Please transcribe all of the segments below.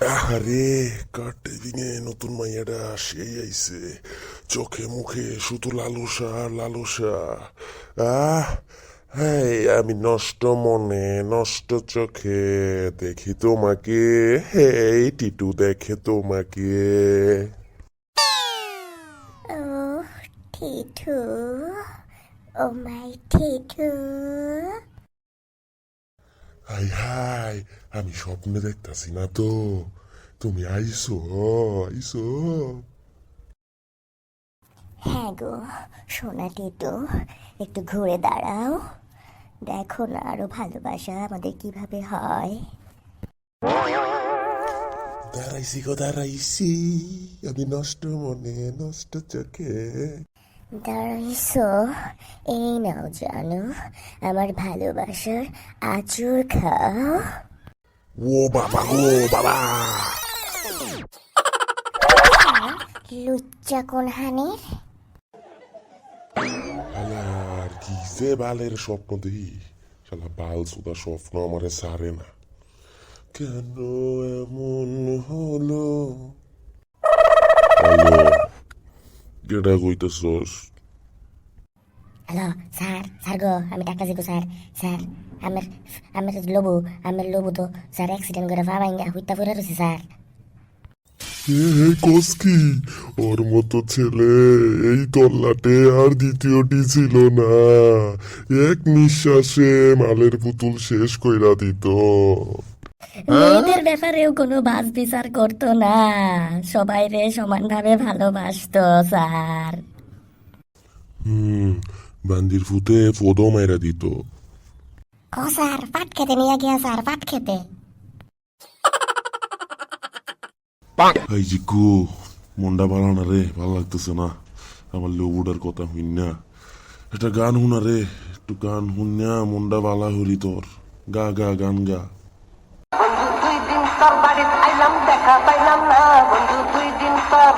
আরে কার টেবিংয়ে নতুন মাইয়াটা সেই আইছে চোখে মুখে শুধু লালুসা লালুসা আহ হ্যাঁ আমি নষ্ট মনে নষ্ট চোখে দেখি তোমাকে হেই টিটু দেখে তোমাকে Oh, Titu. Oh, my Titu. Hi hi আমি স্বপ্নে দেখতাছি না তো। তুমি আইসো আইসো। হ্যাঁ গো সোনা টিটু একটু ঘুরে দাঁড়াও। দেখো না আরও ভালোবাসা আমাদের কীভাবে হয়। দাঁড়াইছি গো দাঁড়াইছি। আমি নষ্ট মনে নষ্ট চোখে। দাঁড়াইছো? এই নাও জানো আমার ভালোবাসার আচর খাও। ও বাবা গো বাবা। লুচ্চা কোন হানির আর কি যে বালের স্বপ্ন দেখি শালা বাল সুদা স্বপ্ন আমারে সারে না। কেন এমন হলো কেটা কইতেছস হ্যালো স্যার স্যার গো আমি ডাক্তার জিগো স্যার। স্যার আমার আমার লোবু আমার লোবু তো স্যার অ্যাক্সিডেন্ট করে পা ভাঙ্গা হুইতা পড়ে রয়েছে স্যার। হে হে কোসকি ওর মতো ছেলে এই তল্লাটে আর দ্বিতীয়টি ছিল না। এক নিঃশ্বাসে মালের পুতুল শেষ কইরা দিত। মেয়েদের ব্যাপারেও কোনো বাস বিচার করতো না। সবাই রে সমানভাবে ভালোবাসতো স্যার। হুম বান্দির ফুতে ফোদো মাইরা দিত। ও স্যার পাট খেতে নিয়ে গিয়া স্যার পাট খেতে। এই জিকু মনটা ভালো না রে ভালো লাগতেছে না। আমার লেবুটার কথা হইন না। একটা গান শুনা রে একটু গান শুন না মনটা ভালা হরি তোর। গা গা গান গা। তোর বাড়িতে আইলাম দেখা পাইলাম না বন্ধু দুই দিন তোর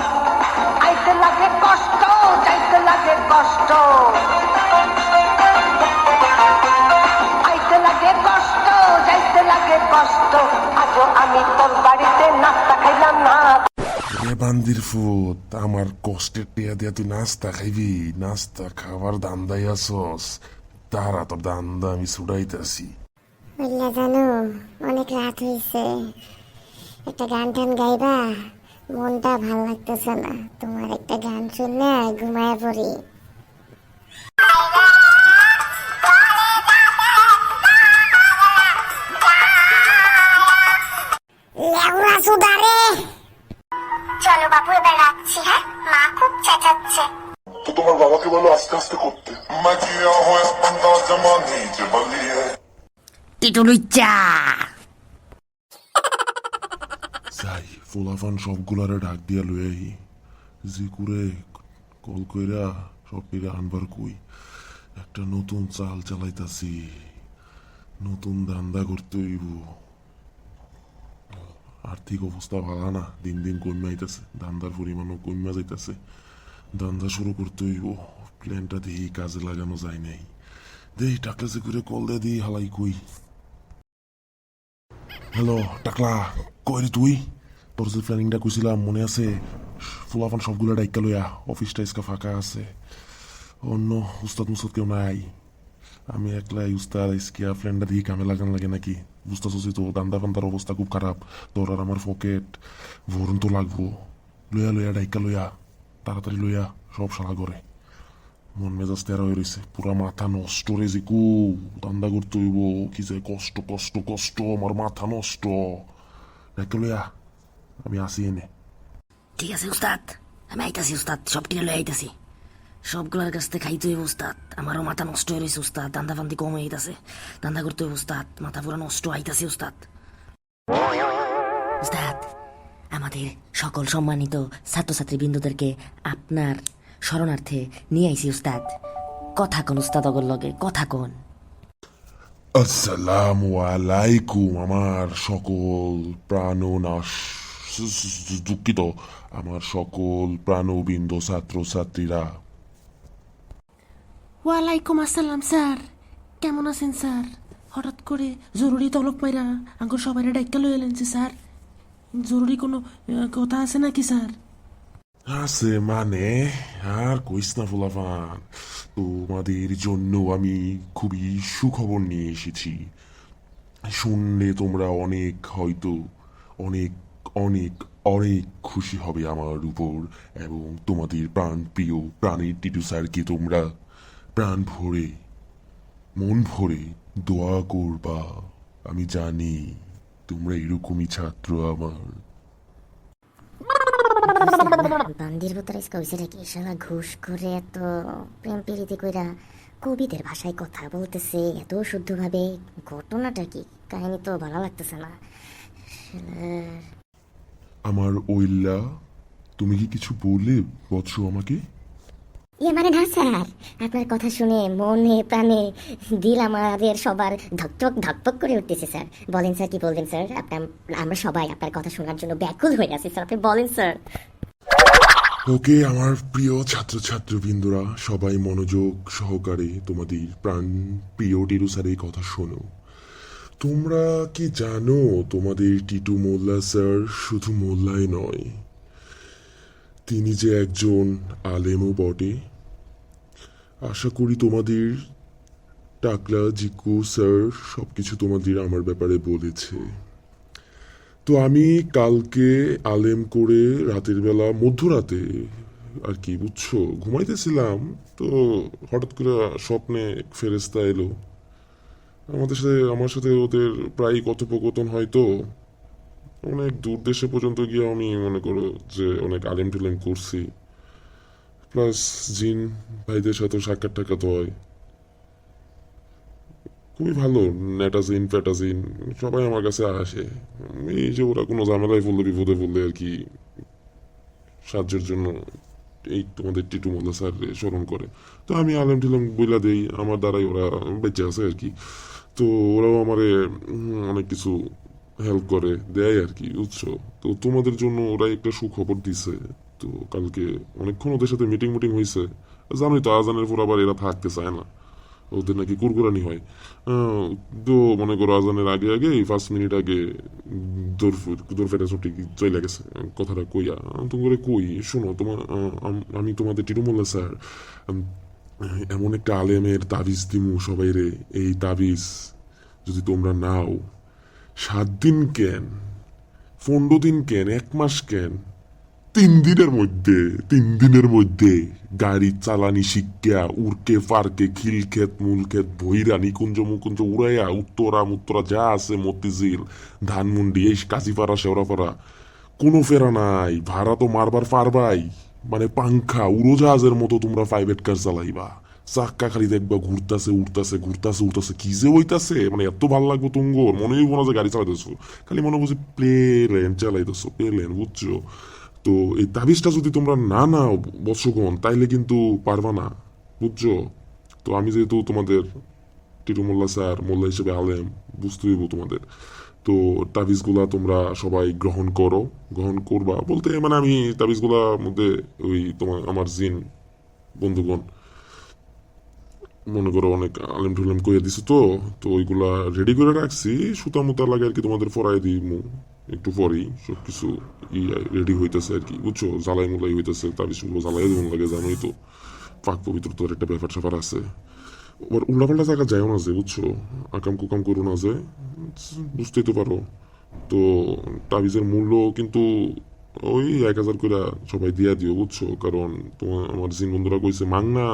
আইতে লাগে কষ্ট যাইতে লাগে কষ্ট আইতে লাগে কষ্ট যাইতে লাগে কষ্ট আজও আমি তোর বাড়িতে নাস্তা খাইলাম না। বান্দির ফুট আমার কষ্টের টিয়া দিয়া তুই নাস্তা খাইবি। নাস্তা খাবার দান্দাই আসস তারা তোর দান্দা আমি ছুটাইতাছি বললে জানো অনেক রাত হয়েছে একটা গান টান গাইবা মনটা ভালো লাগতেছে না। তোমার একটা গান শুনলে ঘুমায় পড়ি। চলো বাবু এবার রাখছি হ্যাঁ? মা খুব চেঁচাচ্ছে। তো তোমার বাবাকে বলো আস্তে আস্তে করতে। যাই সবগুলারে ঢাক দিয়া লই আহি জি করে কল কইরা সব আনবার কই একটা নতুন চাল চালাইতাছি নতুন ধান্দা করতে হইব আর্থিক অবস্থা ভালো না দিন দিন কমে আইতেছে ধান্দার পরিমাণও কমে যাইতেছে ধান্দা শুরু করতে হইব প্ল্যানটা দেখি কাজে লাগানো যায় নাই দেই টাকা করে কল দিয়ে দিই হালাই কই হ্যালো টাকলা কই রে তুই তোর যে প্ল্যানিংটা কইছিলাম মনে আছে? ফুলাফান সবগুলো ডাইকা লইয়া অফিসটা ইসকা ফাঁকা আছে। অন্য উস্তাদ মুস্তাদ কেউ নাই। আমি একলাই উস্তাদ ইসকিয়া ফ্রেন্ডটা দিয়ে কামে লাগান লাগে নাকি? বুঝতেছি তো, দান্দা ফান্দার অবস্থা খুব খারাপ তোর আর আমার পকেট ভরুন তো লাগবো। লইয়া লইয়া ডাইকা লইয়া, তাড়াতাড়ি লইয়া সব সালা করে মন মেজাজ তেরা হয়ে রয়েছে পুরা মাথা নষ্ট রে জিকু দান্দা করতে হইব। কি যে কষ্ট কষ্ট কষ্ট। আমার মাথা নষ্ট। ডাইকা লইয়া, আমি আসি এনে। ঠিক আছে, উস্তাদ। আমি আইতাছি, উস্তাদ। সব টিনে লই আইতাছি। সবগুলার কাছ থেকে খাইতে হইব, উস্তাদ। আমারও মাথা নষ্ট হয়ে রয়েছে উস্তাদ। দান্দা ফান্দি কম হয়ে গেছে। দান্দা করতে হইব, উস্তাদ। মাথা পুরো নষ্ট, আইতাছি, উস্তাদ। উস্তাদ, আমাদের সকল সম্মানিত ছাত্রছাত্রী বিন্দুদেরকে আপনার শরণার্থে নিয়ে আইছি উস্তাদ। কথা কোন উস্তাদ অগর লগে কথা কোন। আসসালামু আলাইকুম আমার সকল প্রাণনাশ দুঃখিত। আমার সকল প্রাণবিন্দ ছাত্রছাত্রীরা ওয়ালাইকুম আসসালাম স্যার। কেমন আছেন স্যার? হঠাৎ করে জরুরি তলব মাইরা আঙ্গুর সবাই ডাইকা লই এলেন স্যার। জরুরি কোনো কথা আছে নাকি স্যার? আছে মানে আর কইস না ফুলাফান তোমাদের জন্য আমি খুবই সুখবর নিয়ে এসেছি শুনলে তোমরা অনেক হয়তো অনেক অনেক অনেক খুশি হবে আমার উপর এবং তোমাদের প্রাণ প্রিয় প্রাণের টিটু স্যারকে তোমরা প্রাণ ভরে মন ভরে দোয়া করবা আমি জানি তোমরা এরকমই ছাত্র আমার বান্দির ভিতরে কইছে কি শালা ঘুষ করে এত প্রেম প্রীতি কইরা কবিদের ভাষায় কথা বলতেছে এত শুদ্ধভাবে ঘটনাটা কি কাহিনী তো ভালো লাগতেছে না আমার ওইল্লা তুমি কি কিছু বললে বৎস আমাকে? ইয়ে মানে না স্যার আপনার কথা শুনে মনে প্রাণে দিল আমাদের সবার ধকধক ধকধক করে উঠতেছে স্যার। বলেন স্যার কি বলবেন স্যার? আপনার আমরা সবাই আপনার কথা শোনার জন্য ব্যাকুল হয়ে আছি স্যার। আপনি বলেন স্যার। ওকে আমার প্রিয় ছাত্রছাত্রবৃন্দরা, সবাই মনোযোগ সহকারে তোমাদের প্রাণ প্রিয় টিটু স্যারের কথা শোনো। তোমরা কি জানো তোমাদের টিটু মোল্লা স্যার শুধু মোল্লাই নয়, তিনি যে একজন আলেমও বটে। আশা করি তোমাদের টাকলা, জিকু স্যার সবকিছু তোমাদের আমার ব্যাপারে বলেছে। তো আমি কালকে আলেম করে রাতের বেলা মধ্যরাতে আর কি, বুঝছ, ঘুমাইতেছিলাম, তো হঠাৎ করে স্বপ্নে ফেরেস্তা এলো। আমাদের সাথে, আমার সাথে ওদের প্রায় কথোপকথন হয় তো। অনেক দূর দেশে পর্যন্ত গিয়ে আমি মনে করো যে অনেক আলেম টেলেম করছি। প্লাস জিন ভাইদের সাথে সাক্ষাৎ টাকাত হয়। খুবই ভালো, নেটাজিন ফ্যাটাজিন সবাই আমার কাছে আসে। এই যে ওরা কোনো ঝামেলায় পড়লে বিপদে পড়লে আর কি সাহায্যের জন্য এই তোমাদের টিটু মোল্লা স্যার স্মরণ করে। তো আমি আলেম টিলাম বইলা দেই, আমার দ্বারাই ওরা বেঁচে আছে আর কি। তো ওরাও আমারে অনেক কিছু হেল্প করে, দেয় আর কি উৎস। তো তোমাদের জন্য ওরা একটা সুখবর দিছে। তো কালকে অনেকক্ষণ ওদের সাথে মিটিং মিটিং হয়েছে জানোই তো আজানের পর আবার এরা থাকতে চায় না। ওদের নাকি কুরকুরানি হয়। তো মনে করো আজানের আগে আগে এই ফার্স্ট মিনিট আগে দৌড় ফেটে ঠিক চলে গেছে। কথাটা কইয়া আমি তো করে কই? শোনো তোমার আমি তোমাদের টিটুমোল্লা স্যার। এমন একটা আলেমের তাবিজ দিমু সবাই রে। এই তাবিজ যদি তোমরা নাও, সাত দিন কেন? পনেরো দিন কেন? এক মাস কেন? তিন দিনের মধ্যে, তিন দিনের মধ্যে গাড়ি চালানি, শিক্ষা, উড়কে ফারকে খিলক্ষেত, মূলক্ষেত, ভৈরা, নিকুঞ্জ, মুকুঞ্জ, উড়াইয়া, উত্তরা, মুত্তরা, যা আছে মতিঝিল, ধানমন্ডি, এই কাজীপাড়া শেওড়াপাড়া, কোনো ফেরা নাই। ভাড়া তো মারবার পারবাই। মানে পাংখা, উড়োজাহাজের মতো তোমরা প্রাইভেট কার চালাইবা। চাক্কা খালি দেখবা ঘুরতাছে উঠতাছে ঘুরতাছে উঠতাছে কি যে হইতাছে? মানে এত ভালো লাগবে তুঙ্গর মনে হইব না যে গাড়ি চালাইতেছো। খালি মনে বুঝি প্লেন চালাইতেছো প্লেন বুঝছ? তো এই তাবিজটা যদি তোমরা না নাও, বৎসগণ, তাইলে কিন্তু পারবা না, বুঝছ? তো আমি যেহেতু তোমাদের টিটু মোল্লা স্যার, মোল্লা হিসেবে আলেম বুঝতে হইব তোমাদের। তো তাবিজগুলা তোমরা সবাই গ্রহণ করো, গ্রহণ করবা। বলতে মানে আমি তাবিজগুলার মধ্যে ওই তোমার, আমার জিন বন্ধুগণ মনে করো অনেক আলেম টুলেম কইয়া দিছে তো তো ওইগুলা রেডি করে রাখছি, সুতা মুতা লাগে আর কি তোমাদের ফরাই দিই একটু পরেই সব কিছু রেডি হইতেছে আর কি। বুঝছ? জ্বালাই মুলাই হইতেছে তার তাবিজগুলো জ্বালাই দেবো লাগে, জানোই তো। পাক পবিত্র তোর একটা ব্যাপার স্যাপার আছে। আবার উল্লাপাল্লা জায়গা যায়ও না যে, বুঝছ? আকাম কুকাম করো না যে। বুঝতেই তো পারো। তো তাবিজের মূল্য কিন্তু ওই এক হাজার করে সবাই দিয়া দিও, বুঝছ? কারণ তোমার আমার জিন বন্ধুরা কইছে, মাংনা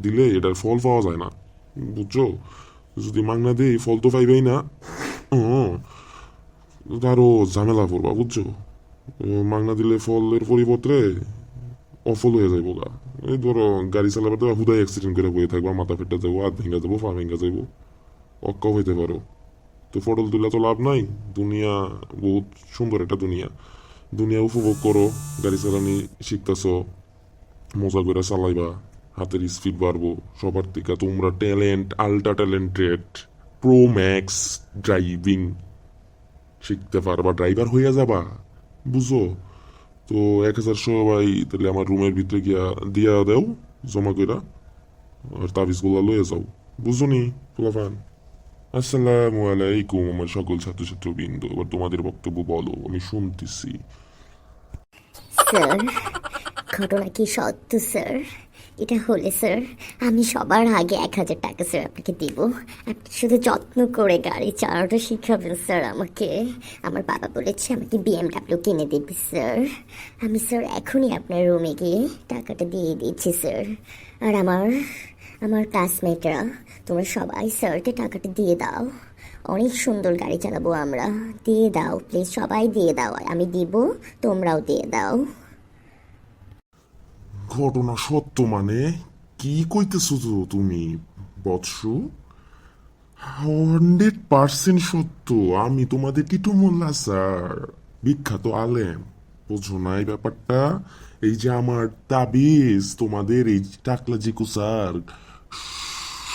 দিলে এটার ফল পাওয়া যায় না। বুঝছ? যদি মাংনা দেই, ফল তো পাইবেই না। ও আরও ঝামেলা পড়বা, বুঝছ? মাংনা দিলে ফলের পরিবর্তে অফল হয়ে যাইব গা। এই ধরো, গাড়ি চালাবার তো হুদাই অ্যাক্সিডেন্ট করে বয়ে থাকবা, মাথা ফেটে যাব হাত ভেঙে যাব পা ভেঙে যাব অক্কাও হইতে পারো। তো ফটল তুলে তো লাভ নাই। দুনিয়া বহুত সুন্দর একটা দুনিয়া। দুনিয়া উপভোগ করো, গাড়ি চালানি শিখতেছ, মজা করে চালাইবা, হাতের স্পিড বাড়বো, সবার থেকে তোমরা talent ultra talented pro max driving শিখতে পারবা ড্রাইভার হইয়া যাবা। বুঝো? তো এক হাজার সবাই তাহলে আমার রুমের ভিতরে গিয়া দিয়া দেও, জমা কইরা, আর তাবিজগুলা লয়ে যাও। বুঝো নি পোলাফান আসসালামু আলাইকুম আমার সকল ছাত্রছাত্রবৃন্দ, এবার তোমাদের বক্তব্য বলো, আমি শুনতেছি। স্যার, ঘটনা কি সত্য, স্যার? এটা হলে স্যার আমি সবার আগে এক হাজার টাকা স্যার আপনাকে দিব। আপনি শুধু যত্ন করে গাড়ি চালানোটা শিখাবেন স্যার আমাকে। আমার বাবা বলেছে আমাকে বিএমডাব্লিউ কিনে দেবে স্যার আমি স্যার এখনই আপনার রুমে গিয়ে টাকাটা দিয়ে দিচ্ছি স্যার আর আমার আমার ক্লাসমেটরা তোমরা সবাই স্যারকে টাকাটা দিয়ে দাও। অনেক সুন্দর গাড়ি চালাবো আমরা। দিয়ে দাও প্লিজ সবাই দিয়ে দাও। আমি দিব, তোমরাও দিয়ে দাও। ঘটনা সত্য মানে কি কইতেছো তো তুমি, বৎসু? হান্ড্রেড পার্সেন্ট সত্য, আমি তোমাদের টিটু মোল্লা, স্যার। বিখ্যাত আলেম। বোঝো না এই ব্যাপারটা? এই যে আমার তাবিজ, তোমাদের এই টাকলা জিকু স্যার।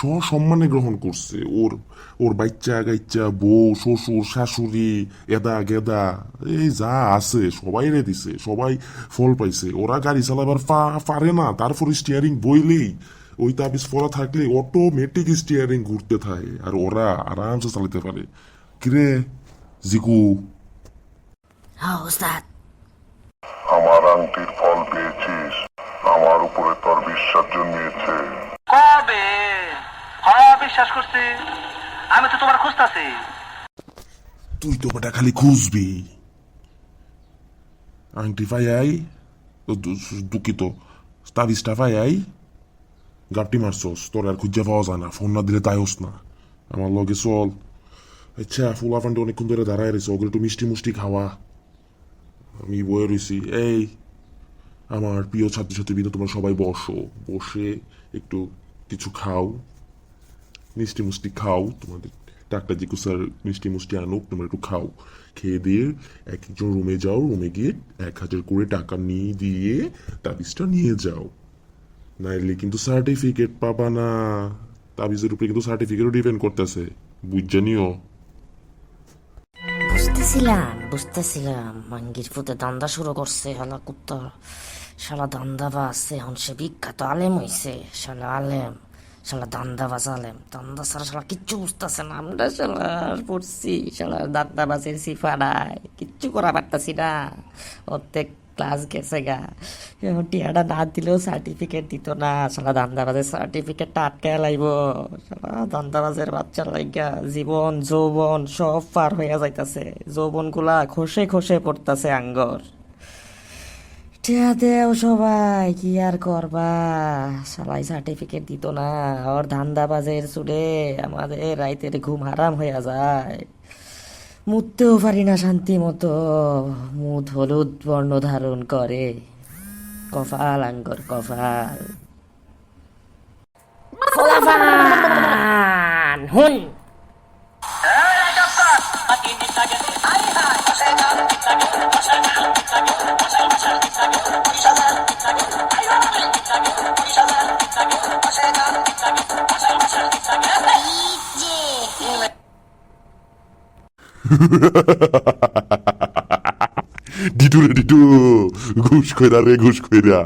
সসম্মানে গ্রহণ করছে। ওর ওর বাচ্চা গাইচ্চা বউ শ্বশুর শাশুড়ি এদা গেদা এই যা আছে সবাই রে দিছে সবাই ফল পাইছে। ওরা গাড়ি চালাবার পা- পারে না তারপর স্টিয়ারিং বইলেই ওই তাবিজ ফলা থাকলে অটোমেটিক স্টিয়ারিং ঘুরতে থাকে আর ওরা আরামসে চালাতে পারে। কিরে জিকু? হ্যাঁ উস্তাদ আমার আংটির ফল পেয়েছিস আমার উপরে তোর বিশ্বাস জন্মিয়েছে। কবে? বিশ্বাস করছি? আমি তো তোমার খুঁজতাছি। তুই তো বেটা খালি খুঁজবি। আংটি পাই আই দুঃখিত। তাবিজটা পাই আই। গাপটি মারছস, তোর আর খুঁজে পাওয়া যায় না, ফোন না দিলে তাইস না। আমার লগে চল। আচ্ছা ফুলা ফান্ডে অনেকক্ষণ ধরে দাঁড়ায় রয়েছে, ওগুলো একটু মিষ্টি মুষ্টি খাওয়া। আমি বয়ে রয়েছি এই, আমার প্রিয় ছাত্রছাত্রী বিন্দু তোমরা সবাই বসো। বসে একটু কিছু খাও। মিষ্টি মুষ্টি খাও তোমাদের ডাক্তার জিকু মিষ্টি মুষ্টি আনুক তোমরা একটু খাও খেয়ে দিয়ে এক একজন রুমে যাও রুমে গিয়ে এক হাজার করে টাকা নিয়ে দিয়ে তাবিজটা নিয়ে যাও নাইলে কিন্তু সার্টিফিকেট পাবা না তাবিজের উপরে কিন্তু সার্টিফিকেটও ডিপেন্ড করতেছে বুঝজানিও বুঝতেছিলাম বুঝতেছিলাম মাঙ্গির পুতে দান্দা শুরু করছে শালা কুত্তা শালা দান্দা এখন সে বিখ্যাত আলেম হইছে শালা আলেম শালা দান্দা বাজ দান্দা ছাড়া শালা কিচ্ছু বুঝতেছে না। আমরা শালা পড়ছি, শালা দান্দা বাজের সিফা কিচ্ছু করা পারতাছি না। অর্ধেক ক্লাস গেছে গা। টিয়াটা না দিলেও সার্টিফিকেট দিত না। শালা দান্দাবাজের সার্টিফিকেটটা আটকে লাইব। শালা দান্দাবাজের বাচ্চার লাইগা জীবন, যৌবন সব পার হইয়া যাইতাছে। যৌবনগুলা খসে খসে পড়তাছে আঙ্গর। টিয়া দেও সবাই, কি আর করবা? সবাই সার্টিফিকেট দিত না, ওর ধান্দাবাজের চুড়ে আমাদের রাইতের ঘুম হারাম হইয়া যায়। মুততেও পারি না শান্তি মতো মুদ হলুদ বর্ণ ধারণ করে। কফাল আঙ্গর কফাল হুন। ডিটু রে ডিটু ঘুষ কইরা রে ঘুষ কইরা